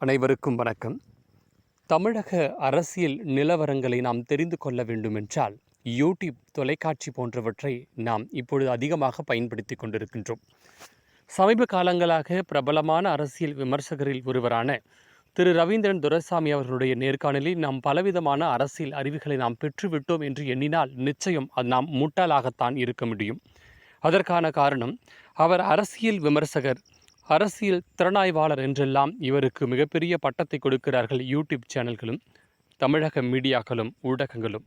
அனைவருக்கும் வணக்கம். தமிழக அரசியல் நிலவரங்களை நாம் தெரிந்து கொள்ள வேண்டுமென்றால் யூடியூப் தொலைக்காட்சி போன்றவற்றை நாம் இப்பொழுது அதிகமாக பயன்படுத்தி கொண்டிருக்கின்றோம். சமீப காலங்களாக பிரபலமான அரசியல் விமர்சகரில் ஒருவரான திரு. ரவீந்திரன் துரைசாமி அவர்களுடைய நேர்காணலில் நாம் பலவிதமான அரசியல் அறிவுகளை நாம் பெற்றுவிட்டோம் என்று எண்ணினால் நிச்சயம் அது நாம் முட்டாளாகத்தான் இருக்க முடியும். அதற்கான காரணம் அவர் அரசியல் விமர்சகர் அரசியல் திறனாய்வாளர் என்றெல்லாம் இவருக்கு மிகப்பெரிய பட்டத்தை கொடுக்கிறார்கள் யூடியூப் சேனல்களும் தமிழக மீடியாக்களும் ஊடகங்களும்.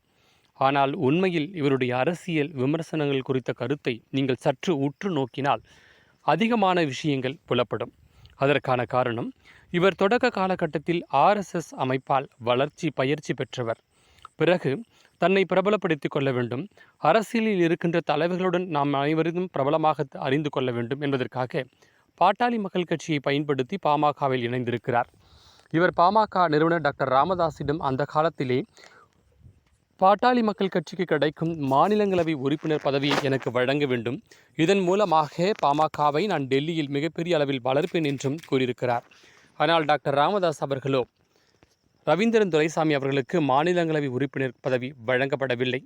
ஆனால் உண்மையில் இவருடைய அரசியல் விமர்சனங்கள் குறித்த கருத்தை நீங்கள் சற்று உற்று நோக்கினால் அதிகமான விஷயங்கள் புலப்படும். அதற்கான காரணம் இவர் தொடக்க காலகட்டத்தில் ஆர்எஸ்எஸ் அமைப்பால் வளர்ச்சி பயிற்சி பெற்றவர். பிறகு தன்னை பிரபலப்படுத்திக் கொள்ள வேண்டும் அரசியலில் இருக்கின்ற தலைவர்களுடன் நாம் அனைவரும் பிரபலமாக அறிந்து கொள்ள வேண்டும் என்பதற்காக பாட்டாளி மக்கள் கட்சியை பயன்படுத்தி பாமகவில் இணைந்திருக்கிறார். இவர் பாமக நிறுவனர் டாக்டர் ராமதாஸிடம் அந்த காலத்திலே பாட்டாளி மக்கள் கட்சிக்கு கிடைக்கும் மாநிலங்களவை உறுப்பினர் பதவியை எனக்கு வழங்க வேண்டும். இதன் மூலமாக பாமகவை நான் டெல்லியில் மிகப்பெரிய அளவில் வளர்ப்பேன் என்றும் கூறியிருக்கிறார். ஆனால் டாக்டர் ராமதாஸ் அவர்களோ ரவீந்திரன் துரைசாமி அவர்களுக்கு மாநிலங்களவை உறுப்பினர் பதவி வழங்கப்படவில்லை.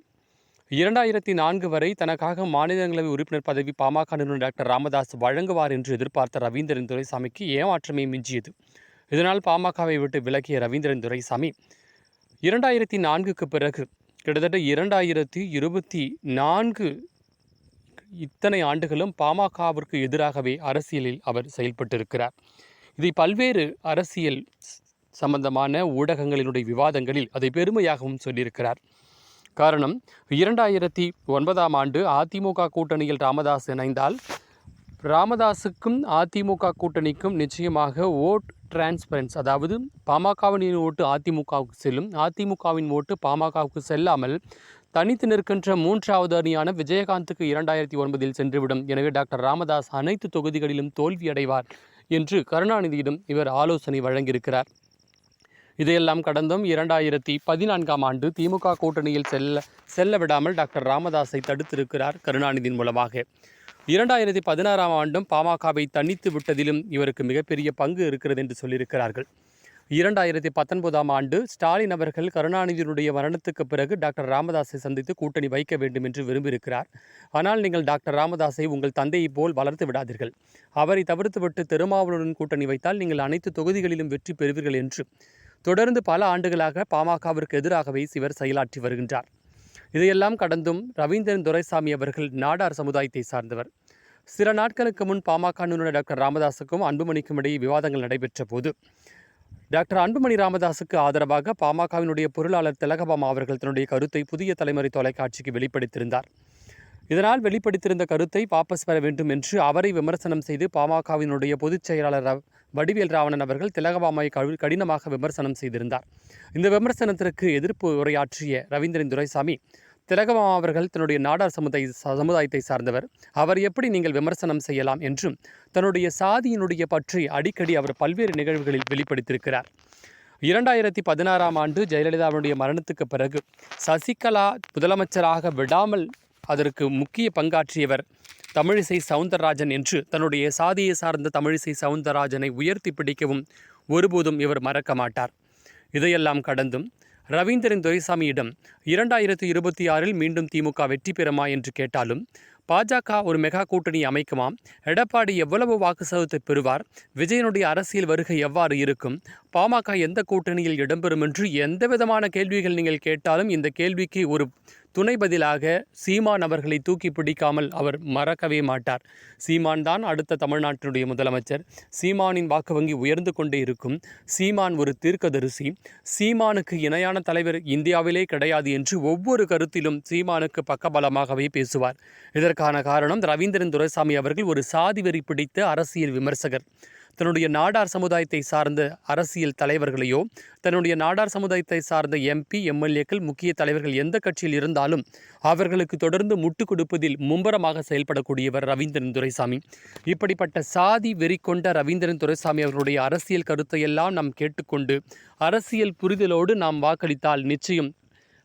இரண்டாயிரத்தி நான்கு வரை தனக்காக மாநிலங்களவை உறுப்பினர் பதவி பாமக நிறுவனர் டாக்டர் ராமதாஸ் வழங்குவார் என்று எதிர்பார்த்த ரவீந்திரன் துரைசாமிக்கு ஏமாற்றமே மிஞ்சியது. இதனால் பாமகவை விட்டு விலகிய ரவீந்திரன் துரைசாமி இரண்டாயிரத்தி நான்குக்கு பிறகு கிட்டத்தட்ட இரண்டாயிரத்தி இருபத்தி நான்கு இத்தனை ஆண்டுகளும் பாமகவிற்கு எதிராகவே அரசியலில் அவர் செயல்பட்டிருக்கிறார். இதை பல்வேறு அரசியல் சம்பந்தமான ஊடகங்களினுடைய விவாதங்களில் அதை பெருமையாகவும் சொல்லியிருக்கிறார். காரணம் இரண்டாயிரத்தி ஒன்பதாம் ஆண்டு அதிமுக கூட்டணியில் ராமதாஸ் இணைந்தால் ராமதாஸுக்கும் அதிமுக கூட்டணிக்கும் நிச்சயமாக ஓட் டிரான்ஸ்பரன்ஸ் அதாவது பாமகவின் ஓட்டு அதிமுகவுக்கு செல்லும் அதிமுகவின் ஓட்டு பாமகவுக்கு செல்லாமல் தனித்து நிற்கின்ற மூன்றாவது அணியான விஜயகாந்துக்கு இரண்டாயிரத்தி ஒன்பதில் சென்றுவிடும். எனவே டாக்டர் ராமதாஸ் அனைத்து தொகுதிகளிலும் தோல்வியடைவார் என்று கருணாநிதியிடம் இவர் ஆலோசனை வழங்கியிருக்கிறார். இதையெல்லாம் கடந்தும் இரண்டாயிரத்தி பதினான்காம் ஆண்டு திமுக கூட்டணியில் செல்ல செல்ல விடாமல் டாக்டர் ராமதாஸை தடுத்திருக்கிறார் கருணாநிதியின் மூலமாக. இரண்டாயிரத்தி பதினாறாம் ஆண்டும் பாமகவை தனித்து விட்டதிலும் இவருக்கு மிகப்பெரிய பங்கு இருக்கிறது என்று சொல்லியிருக்கிறார்கள். இரண்டாயிரத்தி பத்தொன்பதாம் ஆண்டு ஸ்டாலின் அவர்கள் கருணாநிதியினுடைய மரணத்துக்கு பிறகு டாக்டர் ராமதாஸை சந்தித்து கூட்டணி வைக்க வேண்டும் என்று விரும்பியிருக்கிறார். ஆனால் நீங்கள் டாக்டர் ராமதாஸை உங்கள் தந்தையைப் போல் வளர்த்து விடாதீர்கள். அவரை தவிர்த்துவிட்டு திருமாவளவன் கூட்டணி வைத்தால் நீங்கள் அனைத்து தொகுதிகளிலும் வெற்றி பெறுவீர்கள் என்று தொடர்ந்து பல ஆண்டுகளாக பாமகவிற்கு எதிராகவே சிவர் செயலாற்றி வருகின்றார். இதையெல்லாம் கடந்தும் ரவீந்திரன் துரைசாமி அவர்கள் நாடார் சமுதாயத்தை சார்ந்தவர். சில நாட்களுக்கு முன் பாமக நிறுவனர் டாக்டர் ராமதாஸுக்கும் அன்புமணிக்கும் இடையே விவாதங்கள் நடைபெற்ற போது டாக்டர் அன்புமணி ராமதாஸுக்கு ஆதரவாக பாமகவினுடைய பொருளாளர் திலகபாமா அவர்கள் தன்னுடைய கருத்தை புதிய தலைமுறை தொலைக்காட்சிக்கு வெளிப்படுத்தியிருந்தார். இதனால் வெளிப்படுத்தியிருந்த கருத்தை வாபஸ் பெற வேண்டும் என்று அவரை விமர்சனம் செய்து பாமகவினுடைய பொதுச் செயலாளர் வடிவேல் ராவணன் அவர்கள் திலகபாமாவை கடினமாக விமர்சனம் செய்திருந்தார். இந்த விமர்சனத்திற்கு எதிர்ப்பு உரையாற்றிய ரவீந்திரன் துரைசாமி திலகபாமா அவர்கள் தன்னுடைய நாடார் சமுதாய சமுதாயத்தை சார்ந்தவர். அவர் எப்படி நீங்கள் விமர்சனம் செய்யலாம் என்றும் தன்னுடைய சாதியினுடைய பற்றி அடிக்கடி அவர் பல்வேறு நிகழ்வுகளில் வெளிப்படுத்தியிருக்கிறார். இரண்டாயிரத்தி பதினாறாம் ஆண்டு ஜெயலலிதாவுடைய மரணத்துக்கு பிறகு சசிகலா முதலமைச்சராக விடாமல் அதற்கு முக்கிய பங்காற்றியவர் தமிழிசை சவுந்தரராஜன் என்று தன்னுடைய சாதியை சார்ந்த தமிழிசை சவுந்தரராஜனை உயர்த்தி பிடிக்கவும் ஒருபோதும் இவர் மறக்க மாட்டார். இதையெல்லாம் கடந்தும் ரவீந்திரன் துரைசாமியிடம் இரண்டாயிரத்தி இருபத்தி ஆறில் மீண்டும் திமுக வெற்றி பெறுமா என்று கேட்டாலும் பாஜக ஒரு மெகா கூட்டணி அமைக்குமாம் எடப்பாடி எவ்வளவு வாக்கு சதத்தை பெறுவார்? விஜயனுடைய அரசியல் வருகை எவ்வாறு இருக்கும்? பாமக எந்த கூட்டணியில் இடம்பெறும் என்று எந்த விதமான கேள்விகள் நீங்கள் கேட்டாலும் இந்த கேள்விக்கு ஒரு துணை பதிலாக சீமான் அவர்களை தூக்கி பிடிக்காமல் அவர் மறக்கவே மாட்டார். சீமான் தான் அடுத்த தமிழ்நாட்டினுடைய முதலமைச்சர். சீமானின் வாக்கு வங்கி உயர்ந்து கொண்டே இருக்கும். சீமான் ஒரு தீர்க்கதரிசி. சீமானுக்கு இணையான தலைவர் இந்தியாவிலே கிடையாது என்று ஒவ்வொரு கருத்திலும் சீமானுக்கு பக்கபலமாகவே பேசுவார். இதற்கான காரணம் ரவீந்திரன் துரைசாமி அவர்கள் ஒரு சாதி வெறி பிடித்த அரசியல் விமர்சகர். தன்னுடைய நாடார் சமுதாயத்தை சார்ந்த அரசியல் தலைவர்களையோ தன்னுடைய நாடார் சமுதாயத்தை சார்ந்த எம்பி எம்எல்ஏக்கள் முக்கிய தலைவர்கள் எந்த கட்சியில் இருந்தாலும் அவர்களுக்கு தொடர்ந்து முட்டுக் கொடுப்பதில் மும்பரமாக செயல்படக்கூடியவர் ரவீந்திரன் துரைசாமி. இப்படிப்பட்ட சாதி வெறி கொண்ட ரவீந்திரன் துரைசாமி அவர்களுடைய அரசியல் கருத்தையெல்லாம் நாம் கேட்டுக்கொண்டு அரசியல் புரிதலோடு நாம் வாக்களித்தால் நிச்சயம்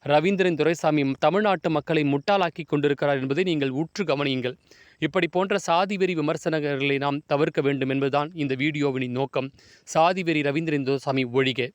ரவீந்திரன் துரைசாமி தமிழ்நாட்டு மக்களை முட்டாளாக்கி கொண்டிருக்கிறார் என்பதை நீங்கள் உற்று கவனியுங்கள். இப்படி போன்ற சாதி வெறி விமர்சனங்களை நாம் தவிர்க்க வேண்டும் என்பதுதான் இந்த வீடியோவின் நோக்கம். சாதி வெறி ரவீந்திரன் துரைசாமி ஒழிக.